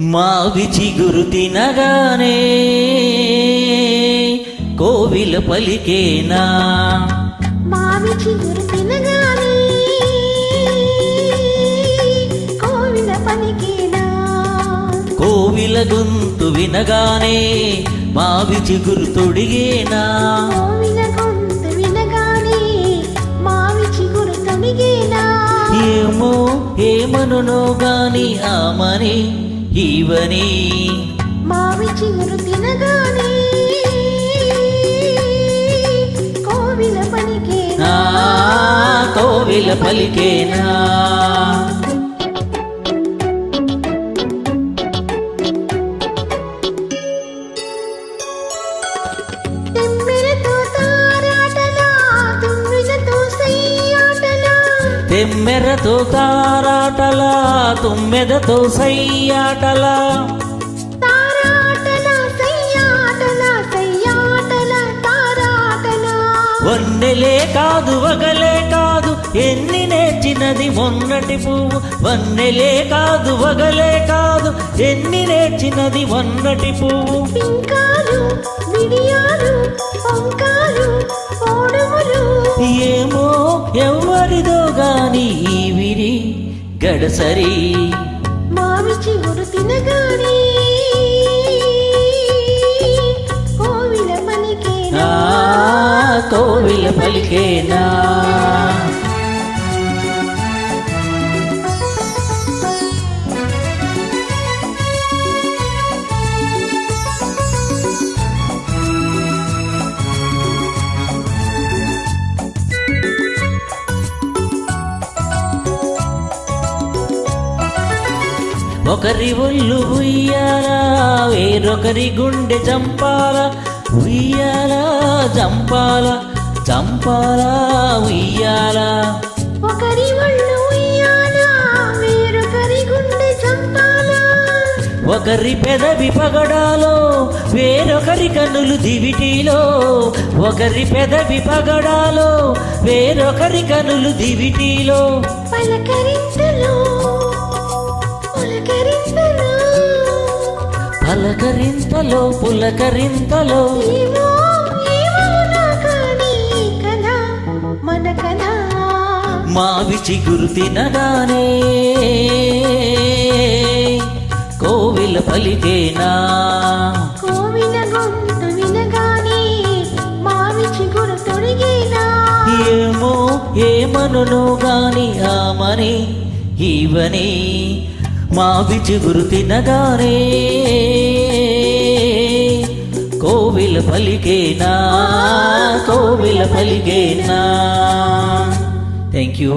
మావి చిగురు తినగానే కోవిల పలికేనా? మావి చిగురు తినగానే కోవిల పలికేనా? కోవిల గొంతు వినగానే మావి చిగురు తొడిగేనా? కోవిల గొంతు వినగానే మావి చిగురు తొడిగేనా? ఏమో ఏమనునో గాని ఆమని ఈవని. మావి చిగురు తినగానే కోవిల పలికేనా కోవిల పలికేనా? తెమ్మెరతో తారాటలా తుమ్మెదతో సయ్యాటలా. వన్నెలే కాదు వగలే కాదు ఎన్ని నేర్చినది మొన్నటి పువ్వు. వన్నెలే కాదు వగలే కాదు ఎన్ని నేర్చినది మొన్నటి పువ్వు. ఏమో ఎవరిదో గాని ఈ విరి గడసరి మావి చిగురు తినగానే కోవిల పలికేనా? ఒకరి ఒళ్ళు ఉయ్యాలా వేరొకరి గుండె చంపాల ఉయ్యాల చంపాల చంపాల ఉయ్యాల. ఒకరి ఒళ్ళు ఉయ్యాలా వేరొకరి గుండె చంపాలా. ఒకరి పెదవి పగడాలో వేరొకరి కన్నులు దివిటీలో. ఒకరి పెదవి పగడాలో వేరొకరి కన్నులు దివిటీలో. పలకరింతలు పులకరింతలు పలకరింతలో మావి చిగురు తినగానే కోవిల పలికేనా? కోవిల గొంతు వినగానే మావి చిగురు తొడిగేనా? ఏమో ఏమనును గాని ఆమని ఈవని మావి చిగురు తినగానే కోవిల పలికేనా? కోవిల పలికేనా? Thank you